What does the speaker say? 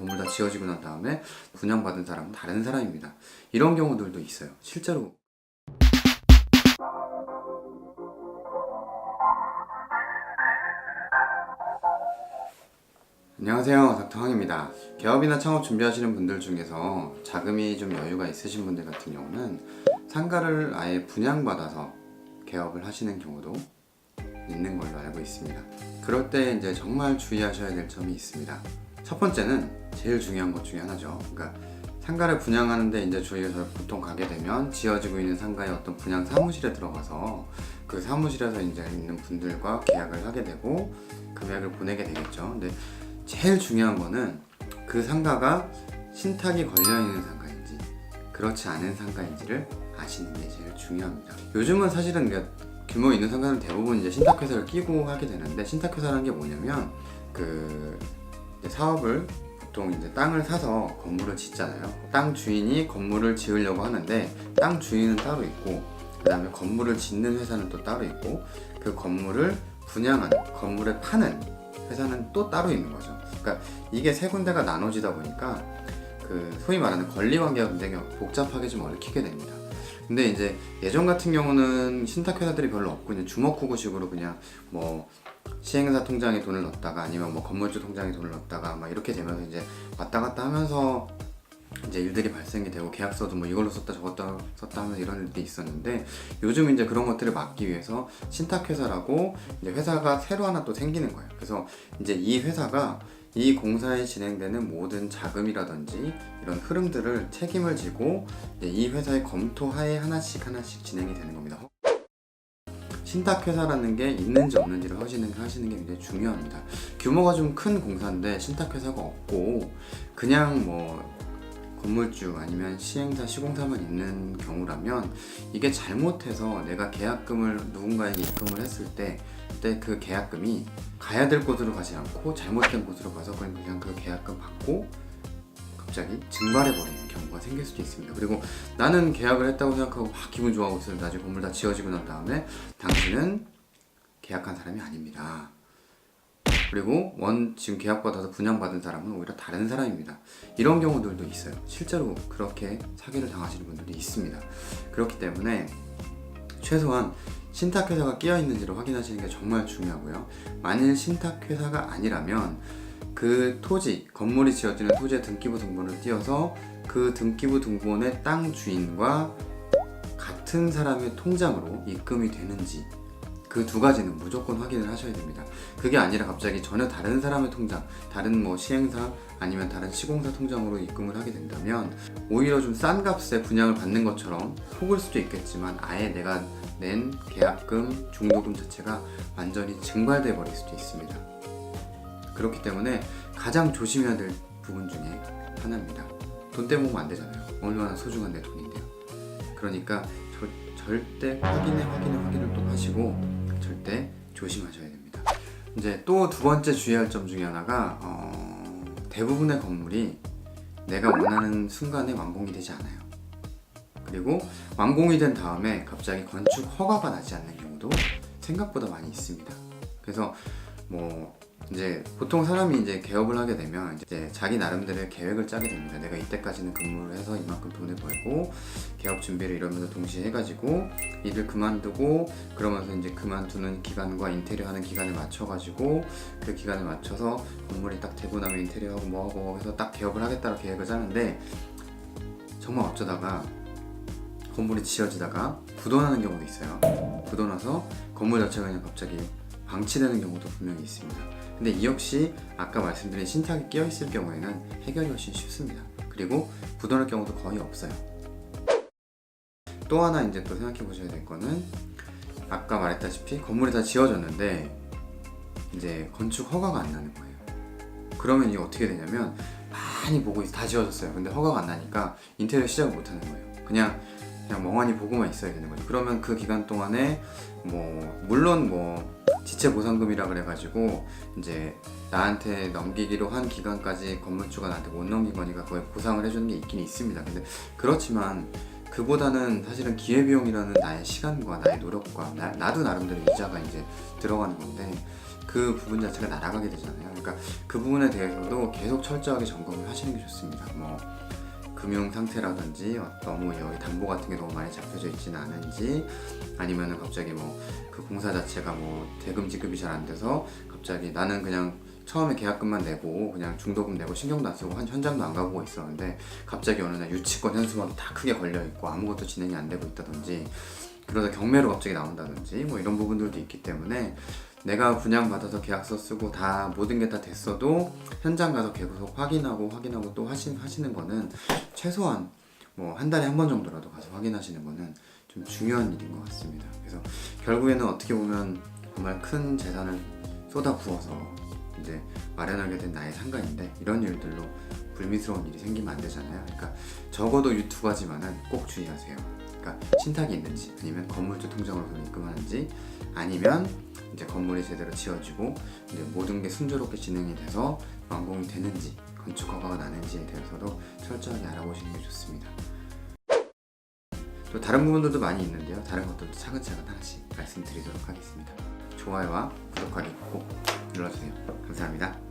건물 다 지어지고 난 다음에 분양받은 사람은 다른 사람입니다. 이런 경우들도 있어요. 실제로 안녕하세요. 닥터항입니다. 개업이나 창업 준비하시는 분들 중에서 자금이 좀 여유가 있으신 분들 같은 경우는 상가를 아예 분양받아서 개업을 하시는 경우도 있는 걸로 알고 있습니다. 그럴 때 이제 정말 주의하셔야 될 점이 있습니다. 첫 번째는 제일 중요한 것 중에 하나죠. 그러니까 상가를 분양하는데 이제 저희가 보통 가게 되면 지어지고 있는 상가의 어떤 분양 사무실에 들어가서 그 사무실에서 이제 있는 분들과 계약을 하게 되고 금액을 보내게 되겠죠. 근데 제일 중요한 거는 그 상가가 신탁이 걸려 있는 상가인지 그렇지 않은 상가인지를 아시는 게 제일 중요합니다. 요즘은 사실은 그 규모 있는 상가는 대부분 이제 신탁회사를 끼고 하게 되는데 신탁회사라는 게 뭐냐면 그 사업을 보통 이제 땅을 사서 건물을 짓잖아요. 땅 주인이 건물을 지으려고 하는데 땅 주인은 따로 있고 그다음에 건물을 짓는 회사는 또 따로 있고 그 건물을 분양하는 건물을 파는 회사는 또 따로 있는 거죠. 그러니까 이게 세 군데가 나눠지다 보니까 그 소위 말하는 권리 관계가 굉장히 복잡하게 좀 얽히게 됩니다. 근데 이제 예전 같은 경우는 신탁 회사들이 별로 없고 그냥 주먹구구식으로 그냥 뭐 시행사 통장에 돈을 넣었다가 아니면 뭐 건물주 통장에 돈을 넣었다가 막 이렇게 되면서 이제 왔다 갔다 하면서 이제 일들이 발생이 되고 계약서도 뭐 이걸로 썼다 저것도 썼다 하면서 이런 일들이 있었는데 요즘 이제 그런 것들을 막기 위해서 신탁 회사라고 이제 회사가 새로 하나 또 생기는 거예요. 그래서 이제 이 회사가 이 공사에 진행되는 모든 자금이라든지 이런 흐름들을 책임을 지고 이 회사의 검토하에 하나씩 하나씩 진행이 되는 겁니다. 신탁회사라는 게 있는지 없는지를 하시는, 하시는 게 굉장히 중요합니다. 규모가 좀 큰 공사인데 신탁회사가 없고 그냥 뭐 건물주 아니면 시행사 시공사만 있는 경우라면 이게 잘못해서 내가 계약금을 누군가에게 입금을 했을 때 그때 그 계약금이 가야 될 곳으로 가지 않고 잘못된 곳으로 가서 그냥 그 계약금 받고 갑자기 증발해 버리는 경우가 생길 수도 있습니다. 그리고 나는 계약을 했다고 생각하고 막 기분 좋아하고 있어요. 나중에 건물 다 지어지고 난 다음에 당신은 계약한 사람이 아닙니다. 그리고 원 지금 계약받아서 분양받은 사람은 오히려 다른 사람입니다. 이런 경우들도 있어요. 실제로 그렇게 사기를 당하시는 분들이 있습니다. 그렇기 때문에 최소한 신탁회사가 끼어 있는지를 확인하시는 게 정말 중요하고요. 만일 신탁회사가 아니라면 그 토지, 건물이 지어지는 토지의 등기부 등본을 띄어서 그 등기부 등본의 땅 주인과 같은 사람의 통장으로 입금이 되는지 그 두 가지는 무조건 확인을 하셔야 됩니다. 그게 아니라 갑자기 전혀 다른 사람의 통장, 다른 뭐 시행사 아니면 다른 시공사 통장으로 입금을 하게 된다면 오히려 좀 싼 값에 분양을 받는 것처럼 속을 수도 있겠지만 아예 내가 낸 계약금, 중도금 자체가 완전히 증발돼 버릴 수도 있습니다. 그렇기 때문에 가장 조심해야 될 부분 중에 하나입니다. 돈 떼먹으면 안 되잖아요. 얼마나 소중한 내 돈인데요. 그러니까 저- 절대 확인해 확인해 확인을 또 하시고 절대 조심하셔야 됩니다. 이제 또 두 번째 주의할 점 중에 하나가 어, 대부분의 건물이 내가 원하는 순간에 완공이 되지 않아요. 그리고 완공이 된 다음에 갑자기 건축 허가가 나지 않는 경우도 생각보다 많이 있습니다. 그래서 뭐 이제 보통 사람이 이제 개업을 하게 되면 이제 자기 나름대로의 계획을 짜게 됩니다. 내가 이때까지는 근무를 해서 이만큼 돈을 벌고 개업 준비를 이러면서 동시에 해가지고 일을 그만두고 그러면서 이제 그만두는 기간과 인테리어 하는 기간을 맞춰가지고 그 기간을 맞춰서 건물이 딱 되고 나면 인테리어하고 뭐하고 해서 딱 개업을 하겠다고 계획을 짜는데 정말 어쩌다가 건물이 지어지다가 부도나는 경우도 있어요. 부도나서 건물 자체가 그냥 갑자기 방치되는 경우도 분명히 있습니다. 근데 이 역시 아까 말씀드린 신탁이 끼어 있을 경우에는 해결이 훨씬 쉽습니다. 그리고 부도날 경우도 거의 없어요. 또 하나 이제 또 생각해 보셔야 될 거는 아까 말했다시피 건물이 다 지어졌는데 이제 건축 허가가 안 나는 거예요. 그러면 이게 어떻게 되냐면 많이 보고 다 지어졌어요. 근데 허가가 안 나니까 인테리어 시작을 못 하는 거예요. 그냥 그냥 멍하니 보고만 있어야 되는 거죠. 그러면 그 기간 동안에 뭐 물론 뭐 지체 보상금이라 그래가지고 이제 나한테 넘기기로 한 기간까지 건물주가 나한테 못 넘긴 거니까 그걸 보상을 해주는 게 있긴 있습니다. 근데 그렇지만 그보다는 사실은 기회비용이라는 나의 시간과 나의 노력과 나, 나도 나름대로 이자가 이제 들어가는 건데 그 부분 자체가 날아가게 되잖아요. 그러니까 그 부분에 대해서도 계속 철저하게 점검을 하시는 게 좋습니다. 뭐 금융 상태라든지 어, 너무 여기 담보 같은 게 너무 많이 잡혀져 있지는 않은지 아니면은 갑자기 뭐 그 공사 자체가 뭐 대금 지급이 잘 안 돼서 갑자기 나는 그냥 처음에 계약금만 내고 그냥 중도금 내고 신경도 안 쓰고 한 현장도 안 가보고 있었는데 갑자기 어느 날 유치권 현수막이 다 크게 걸려 있고 아무것도 진행이 안 되고 있다든지 그러다 경매로 갑자기 나온다든지 뭐 이런 부분들도 있기 때문에 내가 분양받아서 계약서 쓰고 다 모든 게 다 됐어도 현장 가서 계속 확인하고 확인하고 또 하시, 하시는 거는 최소한 뭐 한 달에 한 번 정도라도 가서 확인하시는 거는 좀 중요한 일인 것 같습니다. 그래서 결국에는 어떻게 보면 정말 큰 재산을 쏟아 부어서 이제 마련하게 된 나의 상가인데 이런 일들로 불미스러운 일이 생기면 안 되잖아요. 그러니까 적어도 이 두 가지만은 꼭 주의하세요. 그러니까 신탁이 있는지 아니면 건물주 통장으로 돈 입금하는지 아니면 이제 건물이 제대로 지어지고 이제 모든 게 순조롭게 진행이 돼서 완공이 되는지 건축 허가가 나는지에 대해서도 철저하게 알아보시는 게 좋습니다. 또 다른 부분들도 많이 있는데요. 다른 것들도 차근차근 하나씩 말씀드리도록 하겠습니다. 좋아요와 구독하기 꼭 눌러주세요. 감사합니다.